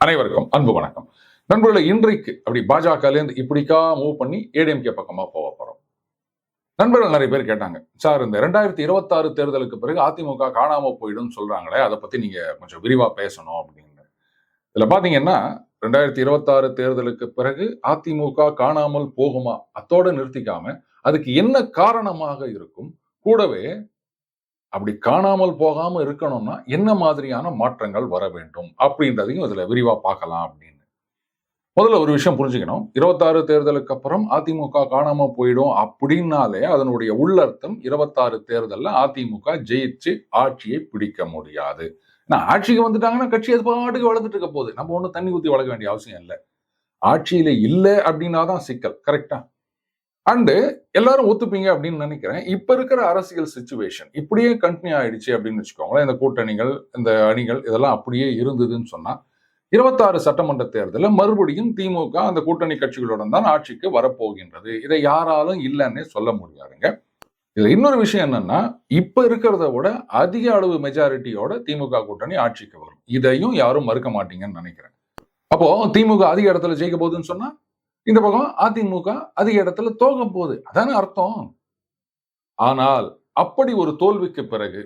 அனைவருக்கும் அன்பு வணக்கம். நண்பர்களை இன்றைக்கு அப்படி பாஜகலேருந்து இப்படிக்கா மூவ் பண்ணி ஏடிஎம்கே பக்கமா போக போறோம். நண்பர்கள் நிறைய பேர் கேட்டாங்க சார் இந்த ரெண்டாயிரத்தி இருபத்தாறு தேர்தலுக்கு பிறகு அதிமுக காணாம போயிடும் சொல்றாங்களே அதை பத்தி நீங்க கொஞ்சம் விரிவா பேசணும் அப்படின்னு. இதுல பாத்தீங்கன்னா ரெண்டாயிரத்தி இருபத்தாறு தேர்தலுக்கு பிறகு அதிமுக காணாமல் போகுமா அத்தோடு நிறுத்திக்காம அதுக்கு என்ன காரணமாக இருக்கும்? கூடவே அப்படி காணாமல் போகாம இருக்கணும்னா என்ன மாதிரியான மாற்றங்கள் வர வேண்டும் அப்படின்றதையும் இதுல விரிவா பார்க்கலாம் அப்படின்னு. முதல்ல ஒரு விஷயம் புரிஞ்சுக்கணும். இருபத்தாறு தேர்தலுக்கு அப்புறம் அதிமுக காணாமல் போயிடும் அப்படின்னாலே அதனுடைய உள்ளர்த்தம் இருபத்தாறு தேர்தல்ல அதிமுக ஜெயிச்சு ஆட்சியை பிடிக்க முடியாது. நான் ஆட்சிக்கு வந்துட்டாங்கன்னா கட்சி அது பாட்டுக்கு வளர்ந்துட்டு இருக்க போகுது. நம்ம ஒன்றும் தண்ணி ஊற்றி வளர்க்க வேண்டிய அவசியம் இல்லை. ஆட்சியில இல்லை அப்படின்னா தான் சிக்கல் கரெக்டா அண்டு எல்லாரும் ஒத்துப்பீங்க அப்படின்னு நினைக்கிறேன். இப்ப இருக்கிற அரசியல் சுச்சுவேஷன் இப்படியே கண்டினியூ ஆயிடுச்சு அப்படின்னு வச்சுக்கோங்களேன். இந்த கூட்டணிகள் இந்த அணிகள் இதெல்லாம் அப்படியே இருந்ததுன்னு சொன்னா இருபத்தாறு சட்டமன்ற தேர்தலில் மறுபடியும் திமுக அந்த கூட்டணி கட்சிகளுடன் தான் ஆட்சிக்கு வரப்போகின்றது. இதை யாராலும் இல்லைன்னே சொல்ல முடியாதுங்க. இதுல இன்னொரு விஷயம் என்னன்னா இப்ப இருக்கிறத விட அதிக அளவு மெஜாரிட்டியோட திமுக கூட்டணி ஆட்சிக்கு வரும். இதையும் யாரும் மறுக்க மாட்டீங்கன்னு நினைக்கிறேன். அப்போ திமுக அதிக இடத்துல ஜெயிக்க போகுதுன்னு சொன்னா இந்த பக்கம் அதிமுக அதிக இடத்துல தோக போகுது. அதானே அர்த்தம்? ஆனால் அப்படி ஒரு தோல்விக்கு பிறகு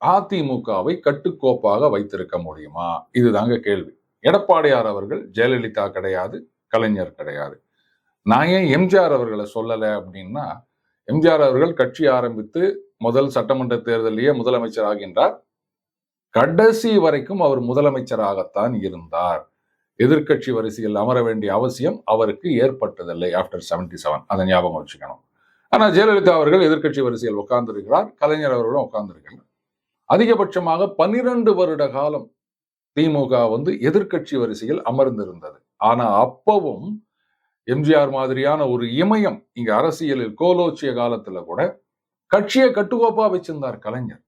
அதிமுகவை கட்டுக்கோப்பாக வைத்திருக்க முடியுமா? இதுதாங்க கேள்வி. எடப்பாடியார் அவர்கள் ஜெயலலிதா கிடையாது கலைஞர் கிடையாது. நான் ஏன் எம்ஜிஆர் அவர்களை சொல்லலை அப்படின்னா எம்ஜிஆர் அவர்கள் கட்சி ஆரம்பித்து முதல் சட்டமன்ற தேர்தலிலேயே முதலமைச்சர் ஆகின்றார். கடைசி வரைக்கும் அவர் முதலமைச்சராகத்தான் இருந்தார். எதிர்க்கட்சி வரிசையில் அமர வேண்டிய அவசியம் அவருக்கு ஏற்பட்டதில்லை ஆஃப்டர் செவன்டி செவன் அதை ஞாபகம் வச்சுக்கணும். ஆனா ஜெயலலிதா அவர்கள் எதிர்க்கட்சி வரிசையில் உட்கார்ந்திருக்கிறார். கலைஞர் அவர்களும் உட்கார்ந்திருக்கிறார். அதிகபட்சமாக பன்னிரண்டு வருட காலம் திமுக வந்து எதிர்க்கட்சி வரிசையில் அமர்ந்திருந்தது. ஆனா அப்பவும் எம்ஜிஆர் மாதிரியான ஒரு இமயம் இங்க அரசியலில் கோலோச்சிய காலத்துல கூட கட்சியை கட்டுக்கோப்பா வச்சிருந்தார் கலைஞர்.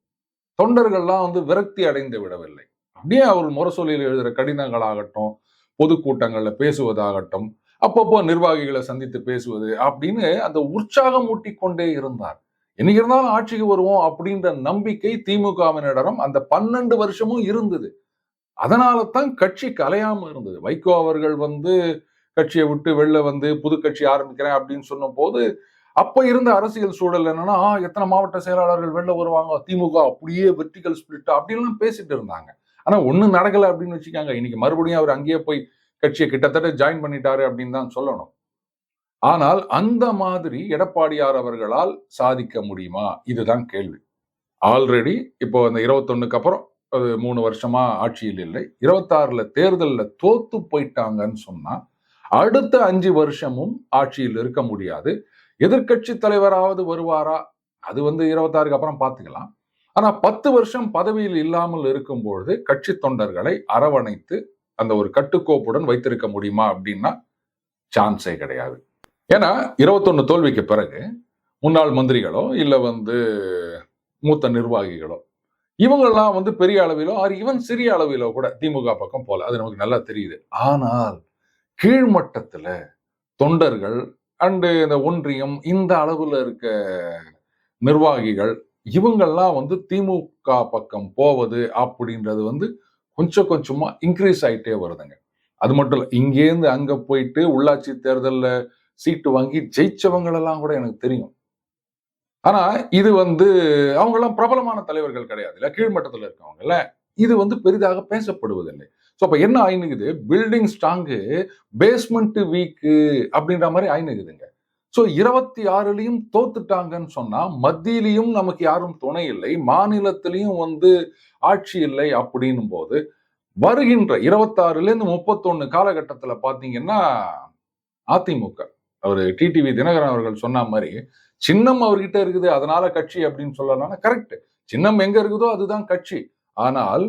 தொண்டர்கள்லாம் வந்து விரக்தி அடைந்து விடவில்லை. அப்படியே அவர் முரசொலியில் எழுதுகிற கடிதங்களாகட்டும் பொதுக்கூட்டங்களில் பேசுவதாகட்டும் அப்பப்போ நிர்வாகிகளை சந்தித்து பேசுவது அப்படின்னு அந்த உற்சாகம் ஊட்டி கொண்டே இருந்தார். என்னைக்கு இருந்தாலும் ஆட்சிக்கு வருவோம் அப்படின்ற நம்பிக்கை திமுகவினரிடம் அந்த பன்னெண்டு வருஷமும் இருந்தது. அதனால தான் கட்சி கலையாம இருந்தது. வைகோ அவர்கள் வந்து கட்சியை விட்டு வெளில வந்து புது கட்சி ஆரம்பிக்கிறேன் அப்படின்னு சொன்ன போது அப்ப இருந்த அரசியல் சூழல் என்னன்னா எத்தனை மாவட்ட செயலாளர்கள் வெளில வருவாங்க? திமுக அப்படியே வெர்டிகல் ஸ்பிளிட் அப்படின்லாம் பேசிட்டு இருந்தாங்க. ஆனா ஒண்ணும் நடக்கலை அப்படின்னு வச்சுக்காங்க. இன்னைக்கு மறுபடியும் அவர் அங்கேயே போய் கட்சியை கிட்டத்தட்ட ஜாயின் பண்ணிட்டாரு அப்படின்னு தான் சொல்லணும். ஆனால் அந்த மாதிரி எடப்பாடியார் அவர்களால் சாதிக்க முடியுமா? இதுதான் கேள்வி. ஆல்ரெடி இப்போ அந்த இருபத்தொன்னுக்கு அப்புறம் அது மூணு வருஷமா ஆட்சியில் இல்லை. இருபத்தாறுல தேர்தல்ல தோத்து போயிட்டாங்கன்னு சொன்னா அடுத்த அஞ்சு வருஷமும் ஆட்சியில் இருக்க முடியாது. எதிர்க்கட்சி தலைவராவது வருவாரா? அது வந்து இருபத்தாறுக்கு அப்புறம் பார்த்துக்கலாம். ஆனால் பத்து வருஷம் பதவியில் இல்லாமல் இருக்கும்பொழுது கட்சி தொண்டர்களை அரவணைத்து அந்த ஒரு கட்டுக்கோப்புடன் வைத்திருக்க முடியுமா அப்படின்னா சான்ஸே கிடையாது. ஏன்னா இருபத்தொன்னு தோல்விக்கு பிறகு முன்னாள் மந்திரிகளோ இல்லை வந்து மூத்த நிர்வாகிகளோ இவங்கெல்லாம் வந்து பெரிய அளவிலோ ஆர் ஈவன் சிறிய அளவிலோ கூட திமுக பக்கம் போல அது நமக்கு நல்லா தெரியுது. ஆனால் கீழ்மட்டத்தில் தொண்டர்கள் அண்டு இந்த ஒன்றியம் இந்த அளவில் இருக்க நிர்வாகிகள் இவங்கெல்லாம் வந்து திமுக பக்கம் போவது அப்படின்றது வந்து கொஞ்சம் கொஞ்சமாக இன்க்ரீஸ் ஆயிட்டே வருதுங்க. அது மட்டும் இல்லை இங்கேருந்து அங்கே போயிட்டு உள்ளாட்சி தேர்தலில் சீட்டு வாங்கி ஜெயிச்சவங்களெல்லாம் கூட எனக்கு தெரியும். ஆனால் இது வந்து அவங்கெல்லாம் பிரபலமான தலைவர்கள் கிடையாது இல்லை கீழ்மட்டத்தில் இருக்கவங்கல்ல இது வந்து பெரிதாக பேசப்படுவதில்லை. ஸோ அப்போ என்ன ஆயினுக்குது பில்டிங் ஸ்ட்ராங்கு பேஸ்மெண்ட் வீக்கு அப்படின்ற மாதிரி ஆயினுக்குதுங்க ஸோ இருபத்தி ஆறுலையும் தோத்துட்டாங்கன்னு சொன்னா மத்தியிலையும் நமக்கு யாரும் துணை இல்லை மாநிலத்திலையும் வந்து ஆட்சி இல்லை அப்படின்னும் போது வருகின்ற இருபத்தாறுல இருந்து முப்பத்தொன்னு காலகட்டத்துல பாத்தீங்கன்னா அதிமுக. அவர் டிடிவி தினகரன் அவர்கள் சொன்ன மாதிரி சின்னம் அவர்கிட்ட இருக்குது அதனால கட்சி அப்படின்னு சொல்லலாம் கரெக்ட் சின்னம் எங்க இருக்குதோ அதுதான் கட்சி. ஆனால்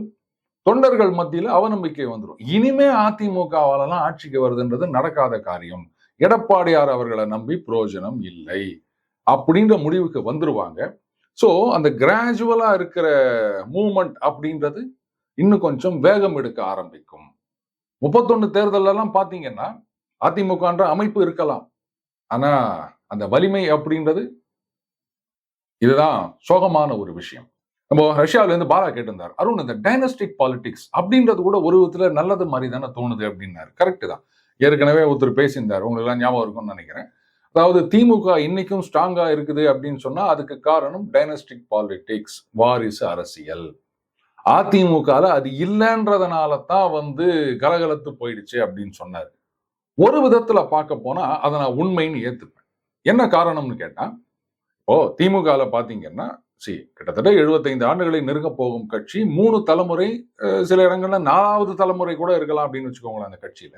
தொண்டர்கள் மத்தியில அவநம்பிக்கை வந்துடும் இனிமே அதிமுகவாலலாம் ஆட்சிக்கு வருதுன்றது நடக்காத காரியம். எடப்பாடியார் அவர்களை நம்பி பிரயோஜனம் இல்லை அப்படின்ற முடிவுக்கு வந்துருவாங்க. ஸோ அந்த கிராஜுவலா இருக்கிற மூமெண்ட் அப்படின்றது இன்னும் கொஞ்சம் வேகம் எடுக்க ஆரம்பிக்கும். முப்பத்தொன்னு தேர்தல் எல்லாம் பாத்தீங்கன்னா அதிமுகன்ற அமைப்பு இருக்கலாம். ஆனா அந்த வலிமை அப்படின்றது இதுதான் சோகமான ஒரு விஷயம். நம்ம ரஷ்யாவிலேருந்து பாலா கேட்டிருந்தார் அருண் இந்த டைனஸ்டிக் பாலிடிக்ஸ் அப்படின்றது கூட ஒரு விதத்தில் நல்லது மாதிரி தானே தோணுது அப்படின்னாரு. கரெக்ட் தான். ஏற்கனவே ஒருத்தர் பேசியிருந்தார். உங்களுக்கெல்லாம் ஞாபகம் இருக்கும்னு நினைக்கிறேன். அதாவது திமுக இன்னைக்கும் ஸ்ட்ராங்கா இருக்குது அப்படின்னு சொன்னா அதுக்கு காரணம் டைனஸ்டிக் பாலிடிக்ஸ் வாரிசு அரசியல். அதிமுகவில் அது இல்லைன்றதுனால தான் வந்து கலகலத்து போயிடுச்சு அப்படின்னு சொன்னார். ஒரு விதத்துல பார்க்க போனா அதை நான் உண்மைன்னு ஏற்றுப்பேன் என்ன காரணம்னு கேட்டா இப்போ திமுகல பார்த்தீங்கன்னா சி கிட்டத்தட்ட 75 ஆண்டுகளை நெருங்க போகும் கட்சி மூணு தலைமுறை சில இடங்கள்ல நாலாவது தலைமுறை கூட இருக்கலாம் அப்படின்னு வச்சுக்கோங்களேன் அந்த கட்சியில.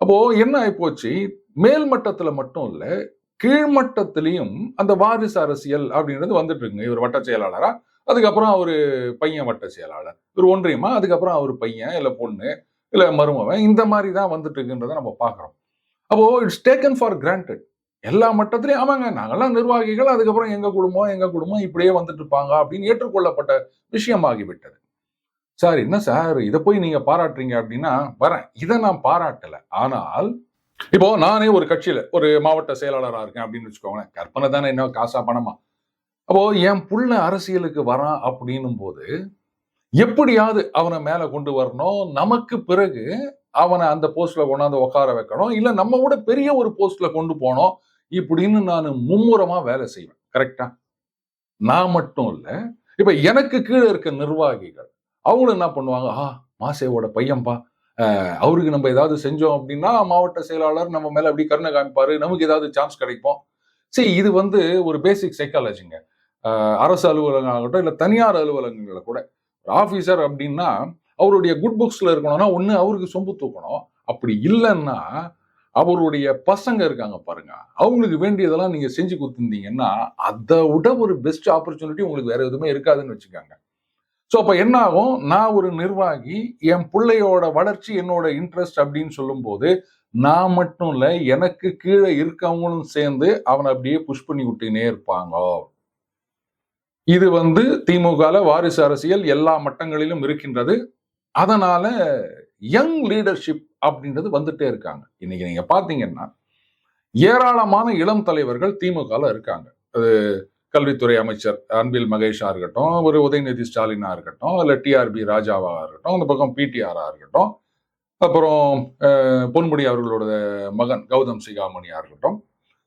அப்போ என்ன ஆயிப்போச்சு மேல் மட்டத்துல மட்டும் இல்ல கீழ்மட்டத்திலையும் அந்த வாரிசு அரசியல் அப்படின்றது வந்துட்டு இருக்குங்க இவர் வட்ட செயலாளரா? அதுக்கப்புறம் அவரு பையன் வட்ட செயலாளர். இவர் ஒன்றியமா? அதுக்கப்புறம் அவர் பையன் இல்ல பொண்ணு இல்ல மருமவன். இந்த மாதிரி தான் வந்துட்டு இருக்குன்றதை நம்ம பார்க்குறோம். அப்போ இட்ஸ் டேக்கன் ஃபார் கிராண்டட் எல்லா மட்டத்திலையும் ஆமாங்க நாங்கெல்லாம் நிர்வாகிகள் அதுக்கப்புறம் எங்க குடும்பம் எங்க குடும்பம் இப்படியே வந்துட்டு இருப்பாங்க அப்படின்னு ஏற்றுக்கொள்ளப்பட்ட விஷயமாகிவிட்டது. சார் என்ன சார்? இதை போய் நீங்க பாராட்டுறீங்க அப்படின்னா வரேன். இதை நான் பாராட்டல. ஆனால் இப்போ நானே ஒரு கட்சியில ஒரு மாவட்ட செயலாளரா இருக்கேன் அப்படின்னு வச்சுக்கோங்களேன். கற்பனை தானே என்ன காசா பணமா? அப்போ என் புள்ள அரசியலுக்கு வரான் அப்படின்னும் போது எப்படியாவது அவனை மேல கொண்டு வரணும். நமக்கு பிறகு அவனை அந்த போஸ்ட்ல கொண்டாந்து உட்கார வைக்கணும். இல்ல நம்ம கூட பெரிய ஒரு போஸ்ட்ல கொண்டு போனோம் இப்படின்னு நான் மும்முரமா வேலை செய்வேன். கரெக்டா நான் மட்டும் இல்ல இப்ப எனக்கு கீழே இருக்க நிர்வாகிகள் அவங்களும் என்ன பண்ணுவாங்க? ஆ மாசேவோட பையன்பா. அவருக்கு நம்ம ஏதாவது செஞ்சோம் அப்படின்னா மாவட்ட செயலாளர் நம்ம மேல அப்படி கருணை காமிப்பாரு. நமக்கு ஏதாவது சான்ஸ் கிடைக்கும் சரி இது வந்து ஒரு பேசிக் சைக்காலஜிங்க அரசு அலுவலகம் ஆகட்டும் இல்லை தனியார் அலுவலகங்கள்ல கூட. ஒரு ஆஃபீஸர் அப்படின்னா அவருடைய குட் புக்ஸ்ல இருக்கணும்னா ஒன்று அவருக்கு சொம்பு தூக்கணும். அப்படி இல்லைன்னா அவருடைய பசங்க இருக்காங்க பாருங்க. அவங்களுக்கு வேண்டியதெல்லாம் நீங்க செஞ்சு கொடுத்துருந்தீங்கன்னா அதை விட ஒரு பெஸ்ட் ஆப்பர்ச்சுனிட்டி உங்களுக்கு வேற எதுவுமே இருக்காதுன்னு வச்சுக்கோங்க. ஸோ அப்போ என்ன ஆகும் நான் ஒரு நிர்வாகி என் பிள்ளையோட வளர்ச்சி என்னோட இன்ட்ரெஸ்ட் அப்படின்னு சொல்லும்போது நான் மட்டும் இல்லை எனக்கு கீழே இருக்கவங்களும் சேர்ந்து அவனை அப்படியே புஷ் பண்ணி விட்டுனே இருப்பாங்க. இது வந்து திமுகல வாரிசு அரசியல் எல்லா மட்டங்களிலும் இருக்கின்றது. அதனால யங் லீடர்ஷிப் அப்படின்றது வந்துட்டே இருக்காங்க. இன்னைக்கு நீங்க பாத்தீங்கன்னா ஏராளமான இளம் தலைவர்கள் திமுகல இருக்காங்க. அது கல்வித்துறை அமைச்சர் அன்பில் மகேஷா இருக்கட்டும் ஒரு உதயநிதி ஸ்டாலினா இருக்கட்டும் இல்ல டிஆர்பி ராஜாவா இருக்கட்டும் அந்த பக்கம் பிடிஆராக இருக்கட்டும் அப்புறம் பொன்முடி அவர்களோட மகன் கௌதம் சிகாமணியாக இருக்கட்டும்.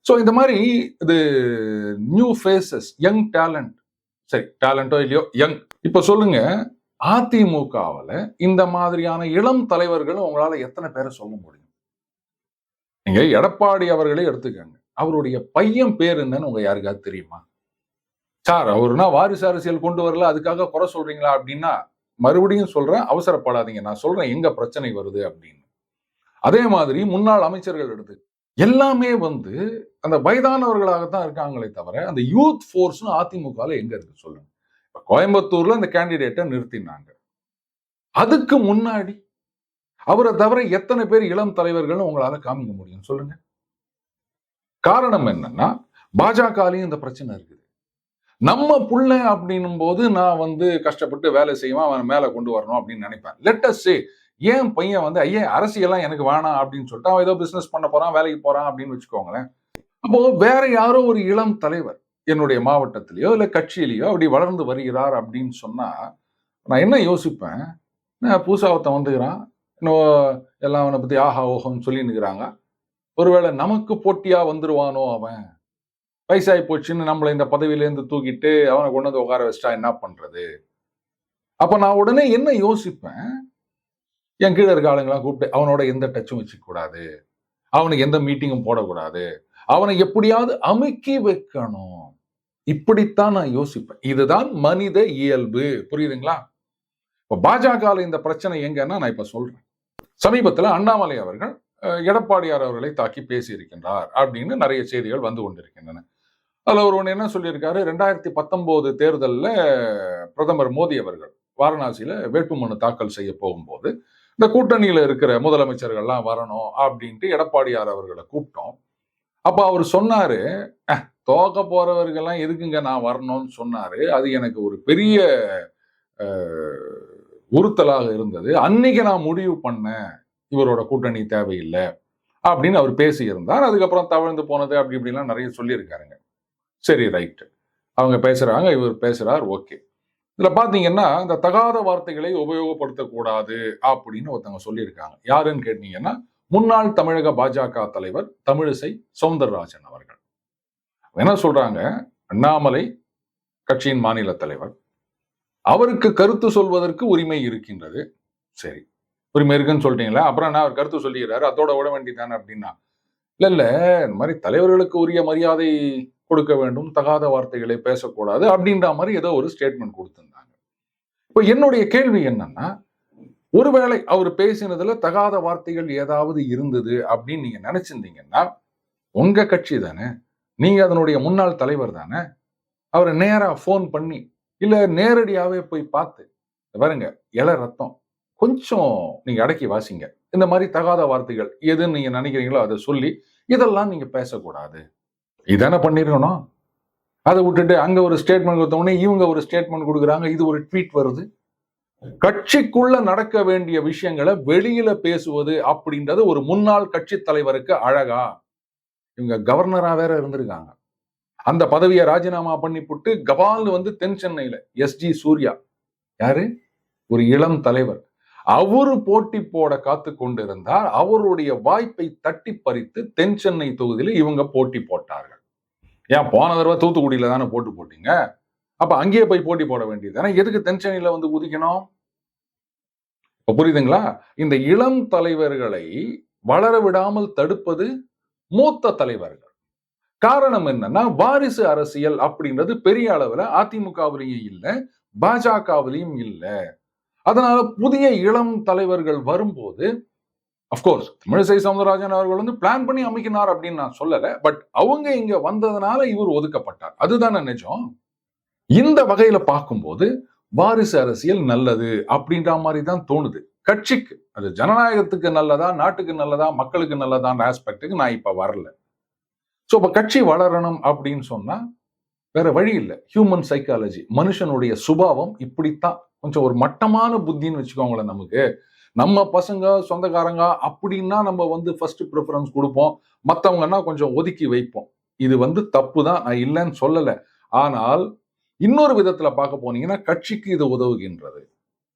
ஸோ இந்த மாதிரி இது நியூ ஃபேஸஸ் யங் டேலண்ட் சரி டேலண்டோ இல்லையோ யங் இப்போ சொல்லுங்க அதிமுகவில் இந்த மாதிரியான இளம் தலைவர்கள் உங்களால எத்தனை பேரை சொல்ல முடியும்? நீங்க எடப்பாடி அவர்களே எடுத்துக்கங்க. அவருடைய பையன் பேர் என்னன்னு உங்க யாருக்காவது தெரியுமா? சார் அவருனா வாரிசு அரசியல் கொண்டு வரல அதுக்காக குறை சொல்றீங்களா அப்படின்னா மறுபடியும் சொல்றேன் அவசரப்படாதீங்க. நான் சொல்றேன் எங்க பிரச்சனை வருது அப்படின்னு. அதே மாதிரி முன்னாள் அமைச்சர்கள் எடுத்து எல்லாமே வந்து அந்த வயதானவர்களாகத்தான் இருக்காங்களே தவிர அந்த யூத் ஃபோர்ஸ்னு அதிமுகல எங்க இருக்கு சொல்லுங்க. இப்போ கோயம்புத்தூர்ல அந்த கேண்டிடேட்டை நிறுத்தினாங்க. அதுக்கு முன்னாடி அவரை தவிர எத்தனை பேர் இளம் தலைவர்கள்னு உங்களால காமிக்க முடியும் சொல்லுங்க. காரணம் என்னன்னா பாஜகலையும் இந்த பிரச்சனை இருக்குது. நம்ம புள்ள அப்படின்னும் போது நான் வந்து கஷ்டப்பட்டு வேலை செய்வேன் அவன் மேலே கொண்டு வரணும் அப்படின்னு நினைப்பேன். லெட்டஸ் ஏன் பையன் வந்து ஐயா அரசியெல்லாம் எனக்கு வேணாம் அப்படின்னு சொல்லிட்டு அவன் ஏதோ பிசினஸ் பண்ண போறான் வேலைக்கு போறான் அப்படின்னு வச்சுக்கோங்களேன். அப்போ வேற யாரோ ஒரு இளம் தலைவர் என்னுடைய மாவட்டத்திலேயோ இல்லை கட்சியிலேயோ அப்படி வளர்ந்து வருகிறார் அப்படின்னு சொன்னா நான் என்ன யோசிப்பேன்? என்ன புதுசா ஒருத்தன் வந்துக்கிறான் இன்னும் எல்லாம் அவனை பத்தி ஆஹா ஓஹோன்னு சொல்லி நிற்கிறாங்க ஒருவேளை நமக்கு போட்டியா வந்துருவானோ அவன்? வயசாகி போச்சுன்னு நம்மளை இந்த பதவியிலேருந்து தூக்கிட்டு அவனை கொண்டு வந்து உட்கார வச்சிட்டா என்ன பண்றது? அப்போ நான் உடனே என்ன யோசிப்பேன்? என் கீழே இருக்க ஆளுங்களாம் கூப்பிட்டு அவனோட எந்த டச்சும் வச்சுக்கூடாது அவனுக்கு எந்த மீட்டிங்கும் போடக்கூடாது. அவனை எப்படியாவது அமுக்கி வைக்கணும். இப்படித்தான் நான் யோசிப்பேன். இதுதான் மனித இயல்பு. புரியுதுங்களா? இப்போ பாஜகவில் இந்த பிரச்சனை எங்கன்னா நான் இப்ப சொல்றேன். சமீபத்துல அண்ணாமலை அவர்கள் எடப்பாடியார் அவர்களை தாக்கி பேசி இருக்கின்றார் அப்படின்னு நிறைய செய்திகள் வந்து கொண்டிருக்கின்றன. அதில் ஒரு ஒன்று என்ன சொல்லியிருக்காரு? ரெண்டாயிரத்தி பத்தொம்போது தேர்தலில் பிரதமர் மோடி அவர்கள் வாரணாசியில வேட்புமனு தாக்கல் செய்ய போகும்போது இந்த கூட்டணியில இருக்கிற முதலமைச்சர்கள்லாம் வரணும் அப்படின்ட்டு எடப்பாடியார் அவர்களை கூப்பிட்டோம். அப்போ அவர் சொன்னாரு "அஹ், தோக்க போறவர்கள்லாம் எதுக்குங்க நான் வரணும்னு சொன்னாரு. அது எனக்கு ஒரு பெரிய உறுத்தலாக இருந்தது. அன்னைக்கு நான் முடிவு பண்ணேன் இவரோட கூட்டணி தேவையில்லை. அப்படின்னு அவர் பேசியிருந்தார். அதுக்கப்புறம் தவழ்ந்து போனது அப்படி இப்படிலாம் நிறைய சொல்லியிருக்காருங்க. சரி ரைட் அவங்க பேசுறாங்க இவர் பேசுறார் ஓகே இதுல பார்த்தீங்கன்னா இந்த தகாத வார்த்தைகளை உபயோகப்படுத்தக்கூடாது அப்படின்னு ஒருத்தவங்க சொல்லியிருக்காங்க. யாருன்னு கேட்டீங்கன்னா முன்னாள் தமிழக பாஜக தலைவர் தமிழிசை சவுந்தரராஜன் அவர்கள். என்ன சொல்றாங்க? அண்ணாமலை கட்சியின் மாநில தலைவர் அவருக்கு கருத்து சொல்வதற்கு உரிமை இருக்கின்றது. சரி உரிமை இருக்குன்னு சொல்லிட்டீங்களா அப்புறம் நான் அவர் கருத்து சொல்லிடுறாரு அதோட விட வேண்டியதானே அப்படின்னா. இல்லை இல்லை இந்த மாதிரி தலைவர்களுக்கு உரிய மரியாதை கொடுக்க வேண்டும் தகாத வார்த்தைகளை பேசக்கூடாது அப்படின்ற மாதிரி ஏதோ ஒரு ஸ்டேட்மெண்ட் கொடுத்துருந்தாங்க. இப்போ என்னுடைய கேள்வி என்னன்னா ஒருவேளை அவர் பேசினதுல தகாத வார்த்தைகள் ஏதாவது இருந்தது அப்படின்னு நீங்க நினைச்சிருந்தீங்கன்னா உங்க கட்சி தானே நீங்க அதனுடைய முன்னாள் தலைவர் தானே அவரை நேரா ஃபோன் பண்ணி இல்ல நேரடியாவே போய் பார்த்து பாருங்க இல ரத்தம் கொஞ்சம் நீங்க அடக்கி வாசிங்க. இந்த மாதிரி தகாத வார்த்தைகள் எதுன்னு நீங்க நினைக்கிறீங்களோ அதை சொல்லி இதெல்லாம் நீங்க பேசக்கூடாது. இதானே பண்ணிருக்கணும்? அதை விட்டுட்டு அங்க ஒரு ஸ்டேட்மெண்ட் கொடுத்தவொடனே இவங்க ஒரு ஸ்டேட்மெண்ட் கொடுக்குறாங்க இது ஒரு ட்வீட் வருது. கட்சிக்குள்ள நடக்க வேண்டிய விஷயங்களை வெளியில பேசுவது அப்படின்றது ஒரு முன்னாள் கட்சி தலைவருக்கு அழகா. இவங்க கவர்னரா வேற இருந்திருக்காங்க. அந்த பதவியை ராஜினாமா பண்ணி போட்டு கபால்னு வந்து தென் சென்னையில எஸ்ஜி சூர்யா. யாரு? ஒரு இளம் தலைவர். அவரு போட்டி போட காத்து கொண்டிருந்தார். அவருடைய வாய்ப்பை தட்டி பறித்து தென் சென்னை தொகுதியில இவங்க போட்டி போட்டார்கள். ஏன் போன தடவை தூத்துக்குடியில் தானே போட்டு போட்டீங்க? அப்போ அங்கேயே போய் போட்டி போட வேண்டியது ஏன்னா எதுக்கு தென்சென்னையில் வந்து உதிக்கணும் இப்போ புரியுதுங்களா? இந்த இளம் தலைவர்களை வளர விடாமல் தடுப்பது மூத்த தலைவர்கள். காரணம் என்னன்னா வாரிசு அரசியல் அப்படின்றது பெரிய அளவுல அதிமுகவிலையும் இல்லை பாஜகவிலையும் இல்லை. அதனால புதிய இளம் தலைவர்கள் வரும்போது அஃப்கோர்ஸ் தமிழிசை சவுந்தரராஜன் அவர்கள் வந்து பிளான் பண்ணி அமைக்கினார் அப்படின்னு நான் சொல்லல பட் அவங்க இங்க வந்ததுனால இவர் ஒதுக்கப்பட்டார். அதுதானே நிஜம்? இந்த வகையில பார்க்கும்போது வாரிசு அரசியல் நல்லது அப்படின்ற மாதிரி தான் தோணுது. கட்சிக்கு அது ஜனநாயகத்துக்கு நல்லதா நாட்டுக்கு நல்லதா மக்களுக்கு நல்லதான்ற ஆஸ்பெக்டுக்கு நான் இப்ப வரல. ஸோ இப்போ கட்சி வளரணும் அப்படின்னு சொன்னா வேற வழி இல்லை. ஹியூமன் சைக்காலஜி மனுஷனுடைய சுபாவம் இப்படித்தான். கொஞ்சம் ஒரு மட்டமான புத்தின்னு வச்சுக்கோங்களேன் நமக்கு. நம்ம பசங்க சொந்தக்காரங்க அப்படின்னா நம்ம வந்து ஃபர்ஸ்ட் ப்ரிஃபரன்ஸ் கொடுப்போம். மற்றவங்கன்னா கொஞ்சம் ஒதுக்கி வைப்போம். இது வந்து தப்பு தான் நான் இல்லைன்னு சொல்லலை. ஆனால் இன்னொரு விதத்துல பார்க்க போனீங்கன்னா கட்சிக்கு இது உதவுகின்றது.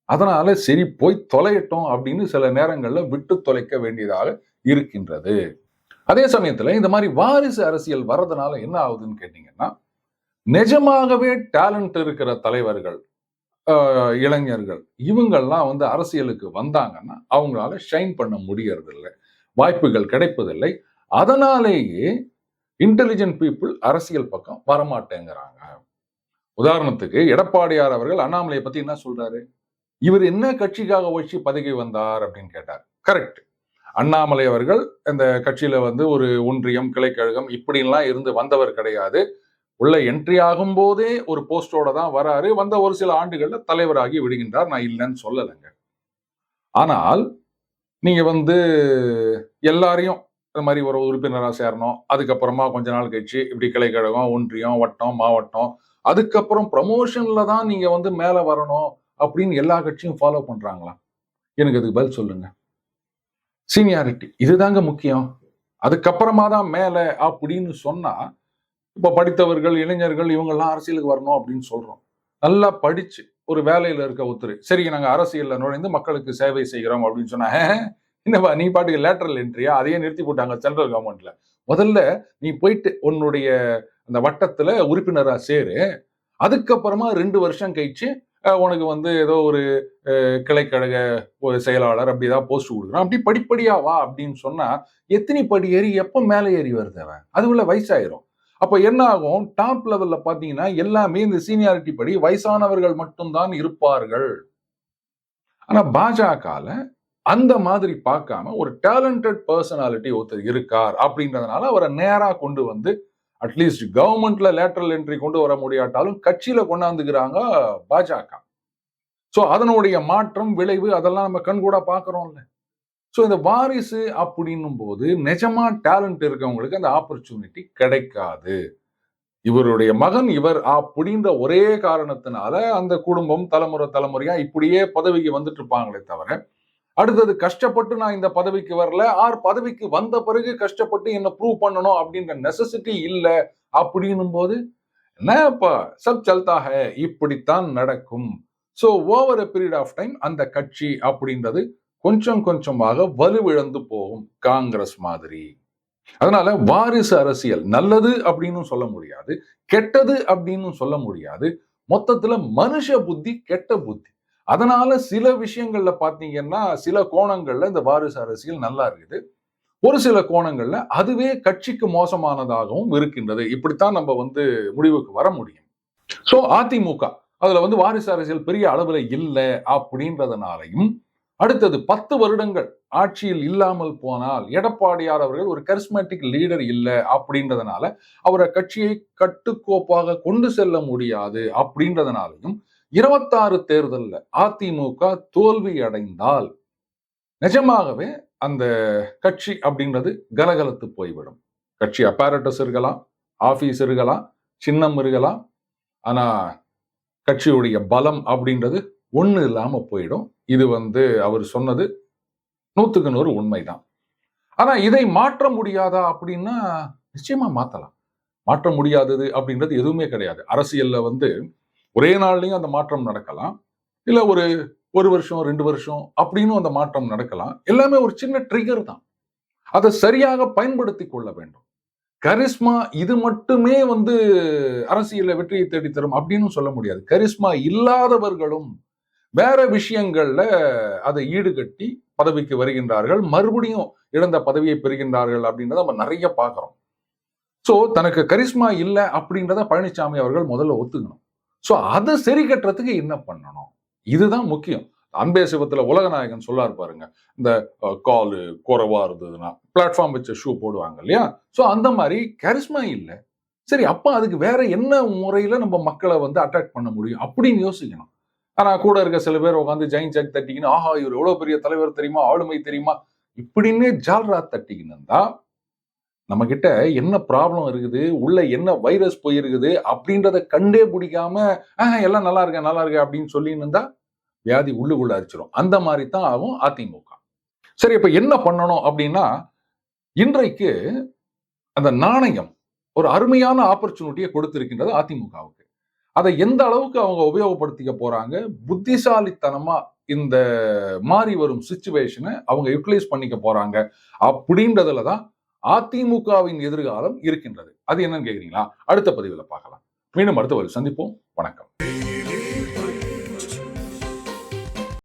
அதனால சரி போய் தொலையட்டும் அப்படின்னு சில நேரங்களில் விட்டு தொலைக்க வேண்டியதாக இருக்கின்றது. அதே சமயத்துல இந்த மாதிரி வாரிசு அரசியல் வர்றதுனால என்ன ஆகுதுன்னு கேட்டீங்கன்னா நிஜமாகவே டேலண்ட் இருக்கிற தலைவர்கள் இளைஞர்கள். இவங்கள்லாம் வந்து அரசியலுக்கு வந்தாங்கன்னா அவங்களால ஷைன் பண்ண முடியறதில்லை. வாய்ப்புகள் கிடைப்பதில்லை. அதனாலேயே இன்டெலிஜென்ட் பீப்புள் அரசியல் பக்கம் வரமாட்டேங்கிறாங்க. உதாரணத்துக்கு எடப்பாடியார் அவர்கள் அண்ணாமலையை பத்தி என்ன சொல்றாரு? இவர் என்ன கட்சிக்காக ஒழிச்சு பதவி வந்தார் அப்படின்னு கேட்டார். கரெக்ட் அண்ணாமலை அவர்கள் இந்த கட்சியில வந்து ஒரு ஒன்றியம் கிளைக்கழகம் இப்படின்லாம் இருந்து வந்தவர் கிடையாது. உள்ள என்ட்ரி ஆகும் போதே ஒரு போஸ்டோட தான் வராரு. வந்த ஒரு சில ஆண்டுகள்ல தலைவராகி விடுகின்றார். நான் இல்லைன்னு சொல்லலைங்க. ஆனால் நீங்க வந்து எல்லாரையும் இந்த மாதிரி ஒரு உறுப்பினராக சேரணும். அதுக்கப்புறமா கொஞ்ச நாள் கழிச்சு இப்படி கிளைக்கழகம் ஒன்றியம் வட்டம் மாவட்டம் அதுக்கப்புறம் ப்ரமோஷன்ல தான் நீங்க வந்து மேல வரணும் அப்படின்னு எல்லா கட்சியும் ஃபாலோ பண்றாங்களா? எனக்கு அதுக்கு பதில் சொல்லுங்க. சீனியாரிட்டி இதுதாங்க முக்கியம். அதுக்கப்புறமா தான் மேல அப்படின்னு சொன்னா இப்போ படித்தவர்கள் இளைஞர்கள் இவங்கெல்லாம் அரசியலுக்கு வரணும் அப்படின்னு சொல்கிறோம் நல்லா படித்து ஒரு வேலையில் இருக்க ஒருத்தர் சரி நாங்கள் அரசியலில் நுழைந்து மக்களுக்கு சேவை செய்கிறோம் அப்படின்னு சொன்னாங்க என்னப்பா நீ பாட்டுக்கு லேட்டரல் என்ட்ரியா அதையே நிறுத்தி போட்டாங்க சென்ட்ரல் கவர்மெண்ட்ல முதல்ல நீ போயிட்டு உன்னுடைய அந்த வட்டத்தில் உறுப்பினராக சேரு. அதுக்கப்புறமா ரெண்டு வருஷம் கழிச்சு உனக்கு வந்து ஏதோ ஒரு கிளைக்கழக ஒரு செயலாளர் அப்படி ஏதாவது போஸ்ட் கொடுக்குறான். அப்படி படிப்படியா வா அப்படின்னு சொன்னா எத்தனை படி ஏறி எப்போ மேலே ஏறி வருது அவன்? அதுக்குள்ள வயசாயிரும். அப்போ என்ன ஆகும்? டாப் லெவல்ல பாத்தீங்கன்னா எல்லாமே இந்த சீனியாரிட்டி படி வயசானவர்கள் மட்டும்தான் இருப்பார்கள். ஆனா பாஜகல அந்த மாதிரி பார்க்காம ஒரு டேலண்டட் பர்சனாலிட்டி ஒருத்தர் இருக்கார் அப்படின்றதுனால அவரை நேரா கொண்டு வந்து அட்லீஸ்ட் கவர்மெண்ட்ல லேட்டரல் என்ட்ரி கொண்டு வர முடியாட்டாலும் கட்சியில கொண்டாந்துக்கிறாங்க பாஜக. ஸோ அதனுடைய மாற்றம் விளைவு அதெல்லாம் நம்ம கண்கூட பார்க்குறோம்ல. ஸோ இந்த வாரிசு அப்படின்னும் போது நிஜமா டேலண்ட் இருக்கவங்களுக்கு அந்த ஆப்பர்ச்சுனிட்டி கிடைக்காது. இவருடைய மகன் இவர் அப்படின்ற ஒரே காரணத்தினால அந்த குடும்பம் தலைமுறை தலைமுறையா இப்படியே பதவிக்கு வந்துட்டு இருப்பாங்களே தவிர அடுத்தது கஷ்டப்பட்டு நான் இந்த பதவிக்கு வரல ஆர் பதவிக்கு வந்த பிறகு கஷ்டப்பட்டு என்ன ப்ரூவ் பண்ணணும் அப்படின்ற நெசசிட்டி இல்லை அப்படின்னும் போது என்னப்பா சப் சல்தா இப்படித்தான் நடக்கும். So over a period of time அந்த கட்சி அப்படின்றது கொஞ்சம் கொஞ்சமாக வலுவிழந்து போகும் காங்கிரஸ் மாதிரி. அதனால வாரிசு அரசியல் நல்லது அப்படின்னு சொல்ல முடியாது கெட்டது அப்படின்னு சொல்ல முடியாது. மொத்தத்துல மனுஷ புத்தி கெட்ட புத்தி. அதனால சில விஷயங்கள்ல பாத்தீங்கன்னா சில கோணங்கள்ல இந்த வாரிசு அரசியல் நல்லா இருக்குது. ஒரு சில கோணங்கள்ல அதுவே கட்சிக்கு மோசமானதாகவும் இருக்கின்றது. இப்படித்தான் நம்ம வந்து முடிவுக்கு வர முடியும். சோ அதிமுக அதுல வந்து வாரிசு அரசியல் பெரிய அளவுல இல்லை அப்படின்றதுனாலையும் அடுத்தது பத்து வருடங்கள் ஆட்சியில் இல்லாமல் போனால் எடப்பாடியார் அவர்கள் ஒரு கரிஸ்மேட்டிக் லீடர் இல்லை அப்படின்றதுனால அவரை கட்சியை கட்டுக்கோப்பாக கொண்டு செல்ல முடியாது அப்படின்றதுனாலையும் இருபத்தாறு தேர்தல்ல அதிமுக தோல்வி அடைந்தால் நிஜமாகவே அந்த கட்சி அப்படின்றது கலகலத்து போய்விடும். கட்சி அப்பாரட்டஸ் இருக்கலாம் ஆபீஸ் இருக்கலாம் சின்னம் இருக்கலாம். ஆனா கட்சியுடைய பலம் அப்படின்றது ஒண்ணு இல்லாம போயிடும். இது வந்து அவர் சொன்னது நூத்துக்கு நூறு உண்மைதான். ஆனா இதை மாற்ற முடியாதா அப்படின்னா நிச்சயமா மாத்தலாம். மாற்ற முடியாதது அப்படின்றது எதுவுமே கிடையாது. அரசியல்ல வந்து ஒரே நாள்லயும் அந்த மாற்றம் நடக்கலாம். இல்ல ஒரு ஒரு வருஷம் ரெண்டு வருஷம் அப்படின்னு அந்த மாற்றம் நடக்கலாம். எல்லாமே ஒரு சின்ன ட்ரிகர் தான். அதை சரியாக பயன்படுத்தி கொள்ள வேண்டும். கரிஸ்மா இது மட்டுமே வந்து அரசியலில் வெற்றியை தேடித்தரும் அப்படின்னு சொல்ல முடியாது. கரிஸ்மா இல்லாதவர்களும் வேற விஷயங்கள்ல அதை ஈடுகட்டி பதவிக்கு வருகின்றார்கள். மறுபடியும் இழந்த பதவியை பெறுகின்றார்கள் அப்படின்றத நம்ம நிறைய பார்க்குறோம். சோ தனக்கு கரிஷ்மா இல்லை அப்படின்றத பழனிசாமி அவர்கள் முதல்ல ஒத்துக்கணும். சோ அதை சரி கட்டுறதுக்கு என்ன பண்ணணும்? இதுதான் முக்கியம். அன்பே சிவத்துல உலகநாயகன் சொல்லாரு பாருங்க. இந்த காலு குறைவா இருந்ததுன்னா பிளாட்ஃபார்ம் வச்ச ஷூ போடுவாங்க இல்லையா? சோ அந்த மாதிரி கரிஷ்மா இல்லை. சரி அப்போ அதுக்கு வேற என்ன முறையில நம்ம மக்களை வந்து அட்ராக்ட் பண்ண முடியும் அப்படின்னு யோசிக்கணும். ஆனால் கூட இருக்க சில பேர் உட்காந்து ஜெயின் ஜக் தட்டிக்கின்னு ஆஹா இவர் எவ்வளவு பெரிய தலைவர் தெரியுமா? ஆளுமை தெரியுமா? இப்படின்னே ஜால்ரா தட்டிக்கின்னு நம்ம கிட்ட என்ன ப்ராப்ளம் இருக்குது? உள்ள என்ன வைரஸ் போயிருக்குது? அப்படின்றத கண்டே பிடிக்காம ஆஹ் எல்லாம் நல்லா இருக்கேன் நல்லா இருக்கேன் அப்படின்னு சொல்லின்னு இருந்தா வியாதி உள்ளுக்குள்ள அரிச்சிடும் அந்த மாதிரி தான் ஆகும் அதிமுக. சரி இப்ப என்ன பண்ணணும் அப்படின்னா இன்றைக்கு அந்த நாணயம் ஒரு அருமையான ஆப்பர்ச்சுனிட்டியை கொடுத்திருக்கின்றது அதிமுகவுக்கு. அதை எந்த அளவுக்கு அவங்க உபயோகப்படுத்திக்க போறாங்க? புத்திசாலித்தனமா இந்த மாறி வரும் சுச்சுவேஷனை அவங்க யூட்டிலைஸ் பண்ணிக்க போறாங்க அப்படின்றதுல தான் அதிமுகவின் எதிர்காலம் இருக்கின்றது. அது என்னன்னு கேக்குறீங்களா? அடுத்த பதிவில் பார்க்கலாம். மீண்டும் அடுத்த ஒரு சந்திப்போம். வணக்கம்.